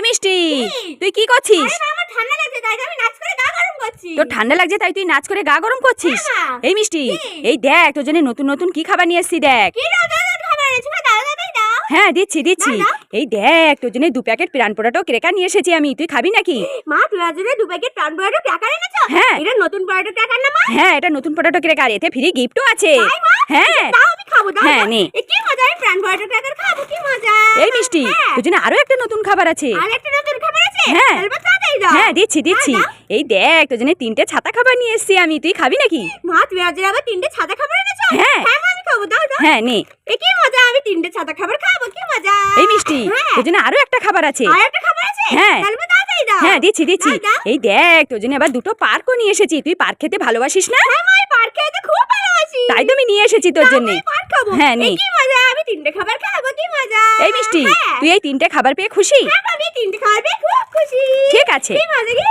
এই মিষ্টি তুই কি করছিস? আরে মা, আমার ঠান্ডা লাগছে তাই আমি নাচ করে গা গরম করছি। তোর ঠান্ডা লাগছে তাই তুই নাচ করে গা গরম করছিস? হ্যাঁ, এই মিষ্টি এই দেখ তোর জন্য নতুন নতুন কি খাবার নিয়ে এসছি দেখ। হ্যাঁ দিচ্ছি দিচ্ছি। এই দেখ তোর জন্য দু প্যাকেট প্রাণ পোড়াটো ক্রেকার নিয়ে এসেছি আমি তুই খাবি নাকি? মা তুই আজ দু প্যাকেট প্রাণ পরোটা টাকার এনেছো? হ্যাঁ। এটা নতুন পরোটা টাকার না মা? হ্যাঁ এটা নতুন পোড়াটো ক্রেকার এতে ফ্রি গিফটও আছে। হ্যাঁ। দাও আমি খাব হ্যাঁ, নে। কি টাকার খাব কি মজা। এই মিষ্টি হ্যাঁ। তোর জন্য আরও একটা নতুন খাবার আছে। আর একটা নতুন খাবার আছে? হ্যাঁ। তাড়াতাড়ি দাও। হ্যাঁ দিচ্ছি দিচ্ছি। এই দেখ তোর জন্য তিনটে ছাতা খাবার নিয়ে এসছি আমি। তুই খাবি নাকি? মা তুমি আজ আবার তিনটে ছাতা খাবার এনেছো? হ্যাঁ। হ্যাঁ আমি খাব দাও দাও। হ্যাঁ নে। এ কি মজা আমি তিনটে ছাতা খাবার খাব কি মজা। এই মিষ্টি হ্যাঁ। তোর জন্য আরও একটা খাবার আছে। আর একটা খাবার আছে? হ্যাঁ। হ্যাঁ দিচ্ছি দিচ্ছি। এই দেখ তোর জন্য আবার দুটো পার্কও নিয়ে এসেছি। তুই পার্ক খেতে ভালোবাসিস না? হ্যাঁ মা পার্ক খেতে খুব ভালোবাসি। তাই তো আমি নিয়ে এসেছি তোর জন্য। হ্যাঁ, নে। কি মজা। আমি তিনটে খাবার খাব কি মজা। এই মিষ্টি হ্যাঁ। তুই এই তিনটে খাবার পেয়ে খুশি? হ্যাঁ আমি তিনটে খাবার পেয়ে খুব খুশি। ঠিক আছে। কি মজা কি?